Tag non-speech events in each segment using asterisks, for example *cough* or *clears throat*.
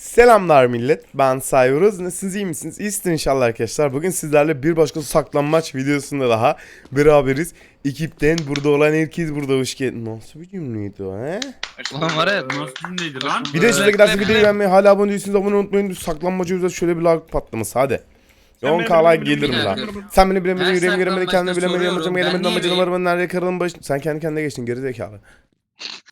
Selamlar millet. Ben Cyrus. Nasılsınız iyi misiniz? İyisiniz inşallah arkadaşlar. Bugün sizlerle bir başka saklanmaç videosunda daha beraberiz. Ekipten burada olan herkes burada hoş geldin. Nasıl bir cümleydi o he? Ulan var ya Nasıl neydi lan? Bir de size giderse videoyu beğenmeyi hala abone değilsiniz abone unutmayın. Saklanmacı özel şöyle bir like patlaması hadi. Sen 10 beni k like bilemedin, gelir mi bir lan? Sen beni bilemedin, yüreğimi göremedin, kendini bilemedin, soruyorum, amacımı ben gelemedin, amacını varımın nereye kırılın baş... Sen kendi kendine geçtin geri zekalı.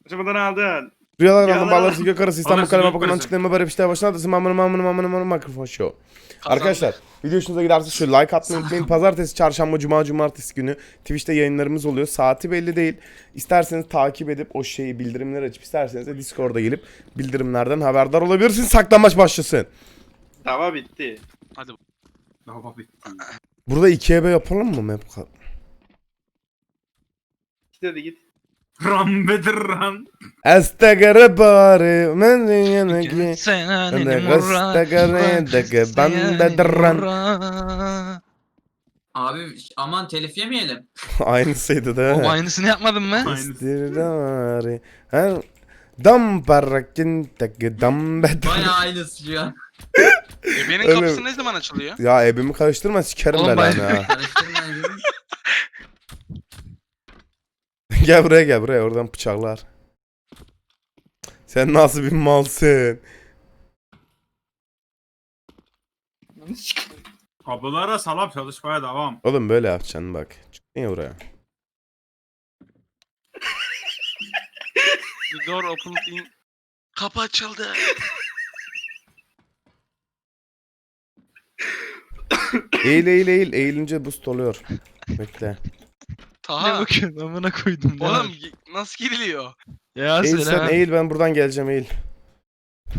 Açamadan aldın. Rüyalar aldım, Yalan. bağları gök arası, İstanbul Anasını kaleme bakımdan parası. çıktığımı böyle işte başına atasın mamını mamını mamını mamını mikrofon show. Arkadaşlar video hoşunuza giderse şöyle like atmayı unutmayın. Pazartesi, çarşamba, cuma, cumartesi günü Twitch'te yayınlarımız oluyor. Saati belli değil. İsterseniz takip edip o şeyi bildirimleri açıp isterseniz de Discord'a gelip bildirimlerden haberdar olabilirsiniz. Saklanmaç başlasın. Tava bitti. Hadi. Tava bitti. Burada 2'ye yapalım mı map? Git hadi git. Ram bedir ram. Estagara bari men yanaki. Gastagara dege ben bedran. Abi aman telif yemeyelim. *laughs* Aynısıydı da. O aynısını yapmadın mı? Aynısı. Ha? Dam parakin teke dam bedran. Baya aynısı şu an. Ebenin Öyle- kapısı ne zaman açılıyor? Ya ebimi karıştırma sikerim ben- ha. *laughs* Karıştırmayın. gel buraya gel buraya oradan bıçaklar. Sen nasıl bir malsın? Kablolara salap çalışmaya devam. Oğlum böyle yapacaksın bak. Çıktın ya buraya. The door opened in... Kapı açıldı. Eğil eğil eğil. Eğilince boost oluyor. Bekle. Ne Taha. bakıyorsun amına koydum ya. Oğlum y- nasıl giriliyor? Ya Eğil sen ha. eğil ben buradan geleceğim eğil. *laughs*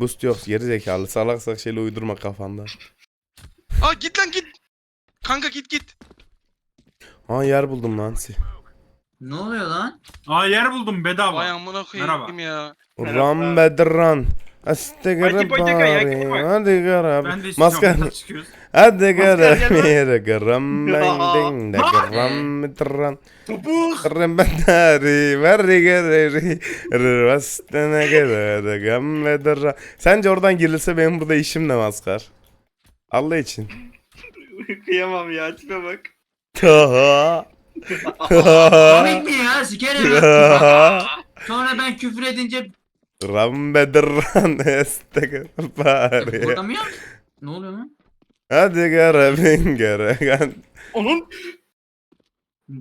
Boost yok geri zekalı salak salak şeyle uydurma kafanda. Aa git lan git. Kanka git git. Ha yer buldum lan. Si- ne oluyor lan? Aa yer buldum bedava. Vay amına koyayım ya. Ram bedran. Astegara Hadi gara. Ben de Maskar. istiyorum. çıkıyoruz. Hadi gara. Maskar gel lan. Mire garam ding de garam. Topuk. Garam bedari. Varri garari. Rastana gara gam. Sence oradan girilse benim burada işim ne maskar? Allah için. *laughs* Kıyamam ya tipe bak. Taha. *laughs* Komik mi ya? Sikerim. *laughs* Sonra ben küfür edince Ram bedran. Astegara bari. buradamıyor Ne oluyor lan? Hadi gara bin gara. gan. Onun.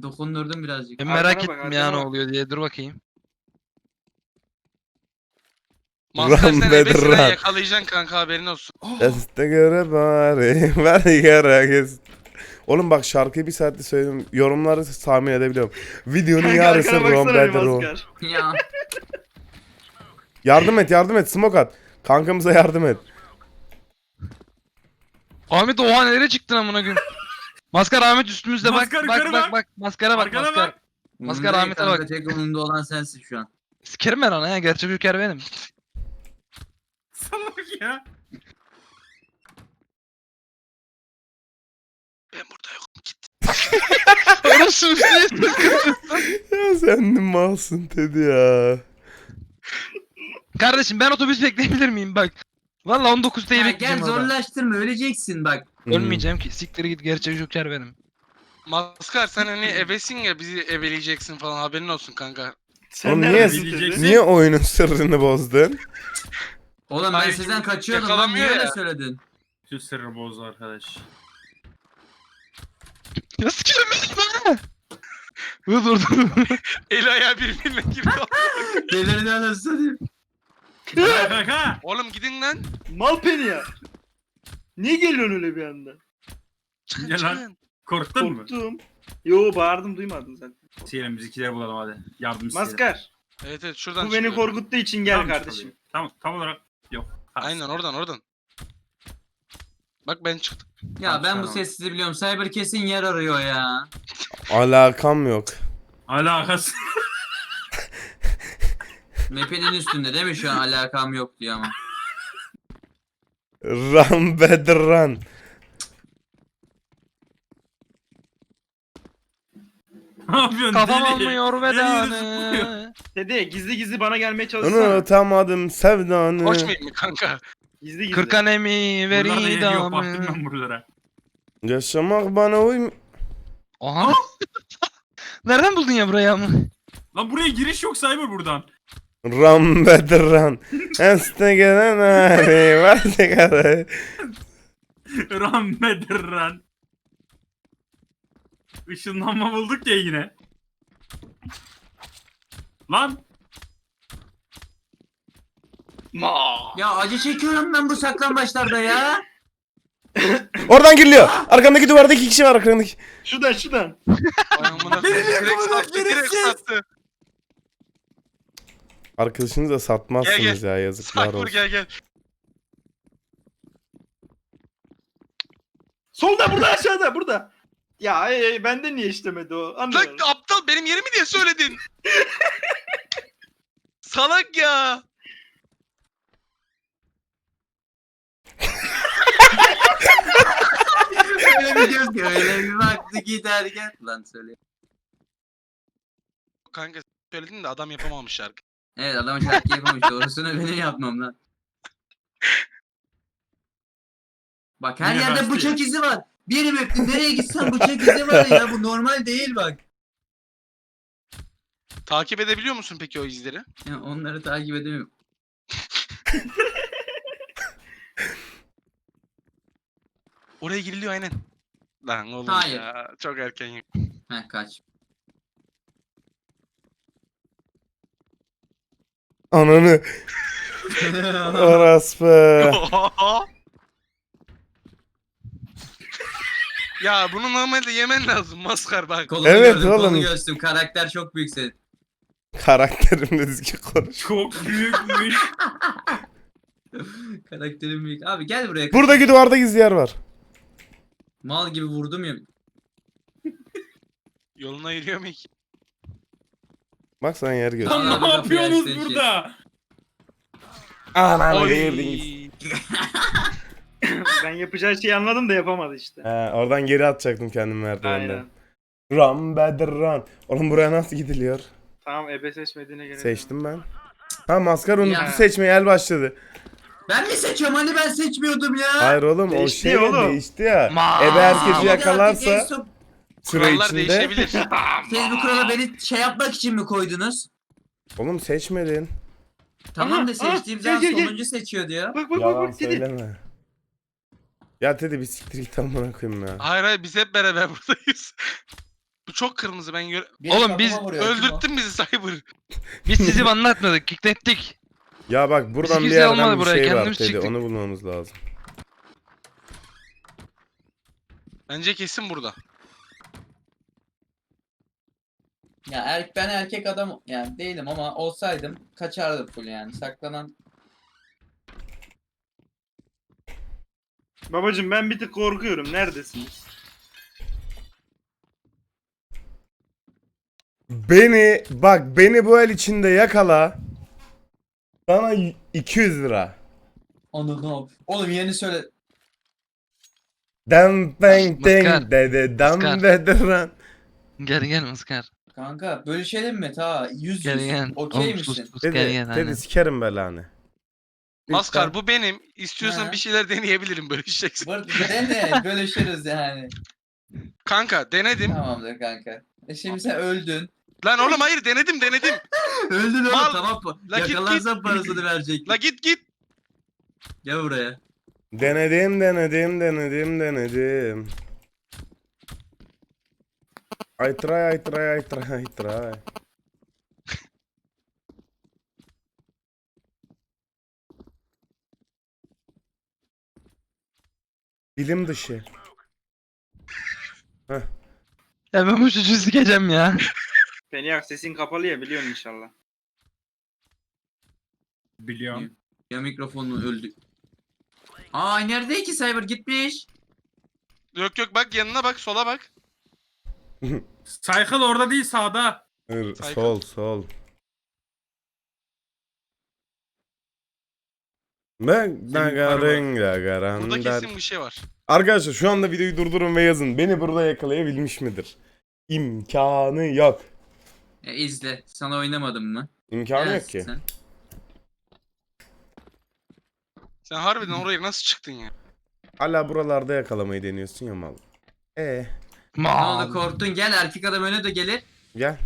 Dokundurdum birazcık. Ben Arkana merak bak, ettim arkana ya ne bak. oluyor diye dur bakayım. Master sen yakalayacaksın kanka haberin olsun. Estagara bari. Var gara gez. Oğlum bak şarkıyı bir saatte söyledim. Yorumları tahmin edebiliyorum. Videonun yarısı Arkana baksana bir. Ya. Yardım et yardım et smoke at. Kankamıza yardım et. Ahmet oha nereye çıktın amına koyayım? Maskar Ahmet üstümüzde bak bak yukarı bak bak. bak. Maskara bak Arkana maskar. bak. Maskar Umurumda Ahmet'e bak. Tek umurumda olan sensin şu an. Sikerim ben ona ya gerçek Joker benim. Salak ya. Ben burada yokum git. *laughs* Orası üstüne Ya sen de malsın dedi ya. Kardeşim ben otobüs bekleyebilir miyim bak. Valla 19'da Ya bekleyeceğim gel orada. zorlaştırma öleceksin bak. Ölmeyeceğim ki. Siktir git gerçek Joker benim. Maskar sen hani ebesin ya bizi ebeleyeceksin falan haberin olsun kanka. Sen Oğlum nereden niye- bileceksin? Niye oyunun sırrını bozdun? Oğlum ben sizden kaçıyordum lan niye öyle ya. söyledin? Şu sırrı bozdu arkadaş. Ya sikerim benim ha. Dur dur dur. *laughs* El ayağı birbirine giriyor. *laughs* Delirini anasını satayım. Kaka. Oğlum gidin lan. Mal peni ya. Niye geliyorsun öyle bir anda? Çıkın Ya lan. çıkın. Korktun mu? Korktum. Yo bağırdım duymadın zaten. Siyelim bizimkileri bulalım hadi. Yardım isteyelim. Maskar. Evet evet şuradan Bu beni çıkıyor. korkuttuğu için gel Tamam, kardeşim. çıkalım. Tamam tam olarak yok. Ha, Aynen oradan oradan. Bak ben çıktım. Ya Tamam, ben bu sessizi biliyorum. Cyber kesin yer arıyor ya. Alakam yok. Alakası. Map'inin üstünde değil mi şu an alakam yok diyor ama. Ram bedran. Ne yapıyorsun Kafam deli? almıyor yürü vedanı. Dede gizli gizli bana gelmeye çalışsana. Unutamadım sevdanı. Koşmayayım mı kanka? Gizli gizli. Kırkanemi Buralarda yeri yok baktım veridamı. ben buralara. Yaşamak bana uymuyor. Oha. *laughs* Nereden buldun ya burayı ama? Lan buraya giriş yok Cyber buradan. Ram bedran. Este gelen hali var sigara. Rahmedirran. Işınlanma bulduk ya yine. Lan Ma. Ya acı çekiyorum ben bu saklambaçlarda ya. Oradan giriliyor. Arkandaki duvarda iki kişi var arkandaki. Şuradan şuradan. Amına koyayım, direkt sattı, direkt sattı. Arkadaşınızı da satmazsınız ya yazıklar Cypher olsun. gel gel. Solda burada aşağıda burada. Ya ey, ey, bende niye işlemedi o? Lan Anlıyorum. aptal benim yerimi diye söyledin. *laughs* Salak ya. öyle bir göz ki öyle bir baktı giderken. Lan söyle. Kanka söyledin de adam yapamamış şarkı. Evet adam şarkı yapamamış. Doğrusunu benim yapmam lan. Bak her Yine yerde bastı bıçak izi var. Bir öptüm. Nereye gitsen bıçak izi var ya. Bu normal değil bak. Takip edebiliyor musun peki o izleri? Ya onları takip edemiyorum. *laughs* Oraya giriliyor aynen. Lan oğlum Hayır. ya çok erken yok. Heh kaç. Ananı. Orospu. *laughs* ya bunu normalde yemen lazım maskar bak. Kolunu Evet gördüm, oğlum. kolunu gördüm. Karakter çok büyük senin. Karakterimle düzgün konuş. çok büyükmüş. *laughs* Karakterin büyük. Abi gel buraya. Buradaki duvarda gizli yer var. Mal gibi vurdum ya. Yoluna yürüyor mu ki? Bak sen yer gör. Lan ne yapıyorsunuz burada? Ananı Oy. girdiniz. *laughs* ben yapacağı şeyi anladım da yapamadı işte. He, oradan geri atacaktım kendim merdivenden. Aynen. Run better run. Oğlum buraya nasıl gidiliyor? Tamam ebe seçmediğine göre. Seçtim ben. Ha maskar unuttu Ya. seçmeye el başladı. Ben mi seçiyorum? Hani ben seçmiyordum ya. Hayır oğlum o Değişti şey oğlum. değişti ya. Ma- Ebe herkesi en yakalarsa son- süre Kurallar içinde. değişebilir. *laughs* Siz bu kurala beni şey yapmak için mi koydunuz? Oğlum seçmedin. Tamam da aha, seçtiğim gel, zaman gel, gel. sonuncu seçiyor diyor. Bak bak bak Yalan bak dedi. söyleme. Ya Teddy bir siktir git amına koyayım ya. hayır hayır biz hep beraber *laughs* buradayız. Bu çok kırmızı ben gör... Oğlum biz Öldürttün bizi Cyber. biz sizi *laughs* anlatmadık. Kicklettik. Ya bak buradan bir kimse yerden almadı bir buraya, şey var kendimiz Teddy çıktık. onu bulmamız lazım. Bence kesin burada. Ya er, ben erkek adam yani değilim ama olsaydım kaçardım full yani saklanan. Babacım ben bir tık korkuyorum. Neredesiniz? Beni bak beni bu el içinde yakala. Bana y- 200 lira. Onu ne yap? Oğlum yeni söyle. Dam bang Maskar. dang dede dam Maskar. dede Gel gel maskar. Kanka bölüşelim mi ta? Yüz Gel yüz. gel. Okey Oğlum, sus, misin? sus, Gel Teddy, gel. Teddy aynen. sikerim belanı. Maskar bu benim. İstiyorsan He. bir şeyler deneyebilirim bölüşeceksin. Burada dene bölüşürüz yani. Kanka denedim. Tamamdır kanka. E şimdi sen öldün. Lan oğlum hayır denedim denedim. *laughs* Öldün oğlum Mal. tamam mı? La git, Yakalarsan git. parasını verecek. La git git. Gel buraya. Denedim denedim denedim denedim. I try I try I try I try. Bilim dışı. Ya ben bu çocuğu sikeceğim ya. Peniak sesin kapalı ya biliyorsun inşallah. Biliyorum. Ya mikrofonu öldü. Aa nerede ki Cyber gitmiş? Yok yok bak yanına bak sola bak. Cycle orada değil sağda. Saygı. Sol sol. Ben dagarın Burada dagaran dar. kesin bir şey var. Arkadaşlar şu anda videoyu durdurun ve yazın. Beni burada yakalayabilmiş midir? İmkanı yok. E, izle. Sana oynamadım mı? İmkanı yok ki. sen. Sen harbiden oraya nasıl çıktın ya? Hala buralarda yakalamayı deniyorsun ya mal. E Ne oldu korktun gel erkek adam öne de gelir. gel.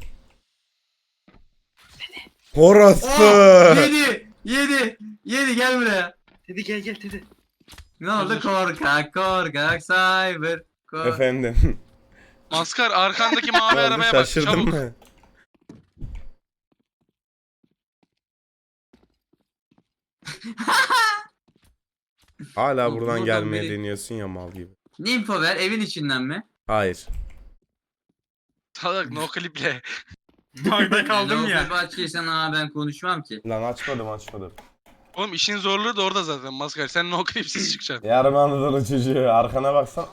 Orası. Oh, yedi. Yedi. Yedi gel buraya. Teddy gel gel Teddy. Ne oldu korkak korkak cyber. Kork. Efendim. *laughs* Maskar arkandaki mavi oldu, arabaya bak Şaşırdın çabuk. mı? Hala buradan Buradan gelmeye biri- deniyorsun ya mal gibi. Ne info ver evin içinden mi? Hayır. Salak no kliple. Bug'da *laughs* kaldım ya. Açıysan aa ben konuşmam ki. Lan açmadım açmadım. Oğlum işin zorluğu da orada zaten Maskar. Sen no klipsiz *laughs* çıkacaksın. Yarım Anadolu çocuğu arkana baksan.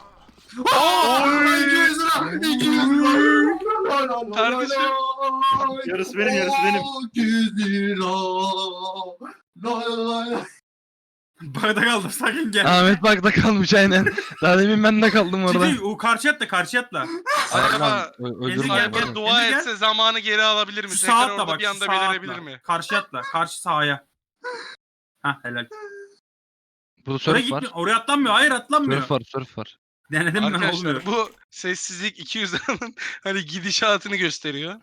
200 lira! 200 lira! Kardeşim. Yarısı benim, yarısı benim. 200 lira! La la la. Bug'da kaldım sakin gel. Ahmet Bak'ta kalmış aynen. Daha demin ben de kaldım orada. Ciddi o karşı atla karşı atla. Acaba Ö- öldürme gel, sahibi gel. dua Gel, gel. etse zamanı geri alabilir mi? Şu Tekrar sağ atla orada bak bir şu anda belirebilir atla. mi? Karşı atla karşı sahaya. Ha helal. Burada Oraya surf var. gitmiyor. Oraya atlanmıyor. Hayır atlanmıyor. Surf var surf var. Denedim ben olmuyor. Arkadaşlar bu sessizlik 200 liranın hani gidişatını gösteriyor.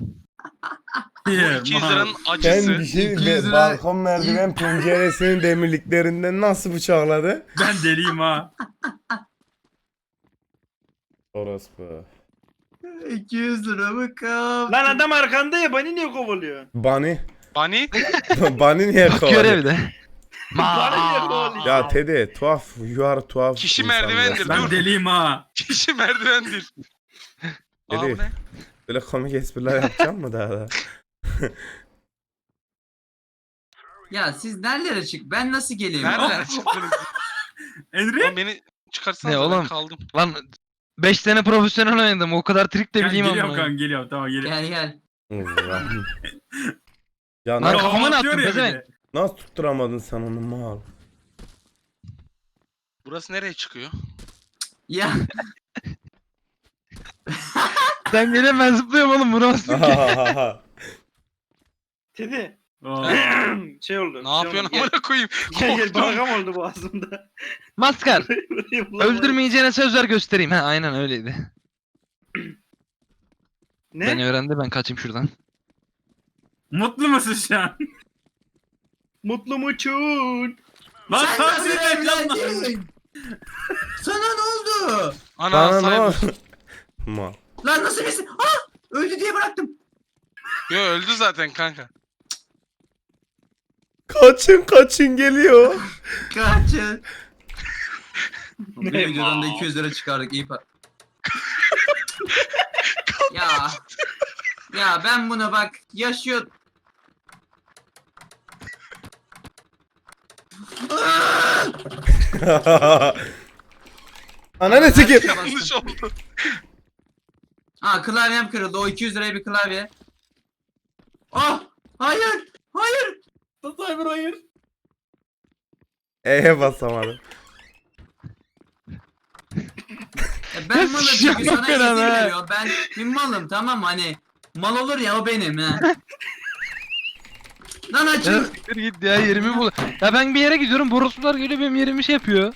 Bu Yeah, 200 man. liranın Ben acısı. bir şey 200 be- lira- balkon merdiven penceresinin demirliklerinden nasıl bıçakladı? Ben deliyim ha. Orospu. 200 lira mı kap? Lan adam arkanda ya beni niye kovalıyor? Bunny. Bunny Bunny niye Bakıyor kovalıyor? evde. *laughs* Bana niye kovalıyor? Ya Teddy tuhaf. You are tuhaf. Kişi insanlar. merdivendir. Ben Dur. deliyim ha. kişi merdivendir. Aa, bu ne? Böyle komik espriler yapacağım mı daha da? *laughs* Ya siz nerelere çık? Ben nasıl geleyim? Nereden *laughs* çıktınız? Enri? Oğlum beni çıkartsana Ne ben oğlum? kaldım. Lan 5 sene profesyonel oynadım. O kadar trik de bileyim geliyorum ama. kanka geliyorum tamam geliyorum. Gel gel. *laughs* ya Lan nasıl, kafama ne atıyor attın ya bir pezevenk? de. nasıl tutturamadın sen onu mal? Burası nereye çıkıyor? Ya Sen geliyorsun ben zıplıyorum oğlum vuramazsın ki. Oo. *clears throat* şey oldu. Ne yapıyorsun amına koyayım? *laughs* Gel gel Korktum. balgam oldu boğazımda. Maskar. *laughs* Öldürmeyeceğine söz ver göstereyim. Ha aynen öyleydi. *clears throat* Ne? Ben öğrendi ben kaçayım şuradan. Mutlu musun şu an? Mutlu muçun. Lan sen sen nasıl bir lan. evlendin? *laughs* Sana ne oldu? Ana Bana ne oldu? Mal. Lan nasıl bilsin? Ah! Öldü diye bıraktım. Yo öldü zaten kanka. Kaçın kaçın geliyor. *laughs* Kaçın. Ne Bir videodan da mal. 200 lira çıkardık iyi pa- *laughs* ya. Ya ben bunu bak yaşıyor. *laughs* Ananı sikeyim. Yanlış oldu. Aa klavyem kırıldı. O 200 liraya bir klavye. Ah! Hayır! Cyber hayır. E'ye basamadım. Ya ben *laughs* malım çünkü sana falan izin ha. veriyor. Ben bir malım tamam hani. Mal olur ya o benim ha. *laughs* Lan Ya açın. siktir git ya yerimi bul. Ya ben bir yere gidiyorum borospular geliyor benim yerimi şey yapıyor.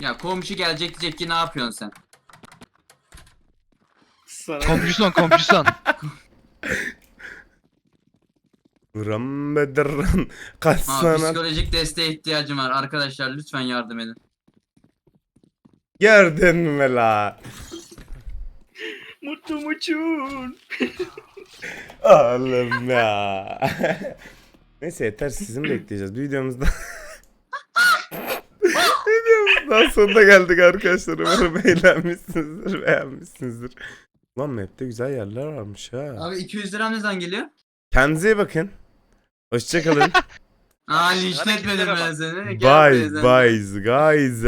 Ya komşu gelecek diyecek ki ne yapıyorsun sen? Sana. Komşuson komşuson. *laughs* Vuram bedran. Kaç Aa, sana. psikolojik desteğe ihtiyacım var. Arkadaşlar lütfen yardım edin. Gördün mü la? Mutlu muçun. Oğlum ya. Neyse yeter sizin bekleyeceğiz. Bir videomuzda Videomuzdan sonuna geldik arkadaşlar. Umarım eğlenmişsinizdir, beğenmişsinizdir. Lan map'te güzel yerler varmış ha. Abi 200 lira ne zaman geliyor? Kendinize bakın. Hoşçakalın. *laughs* Aa linçletmedim ben seni. Gel bye bye guys.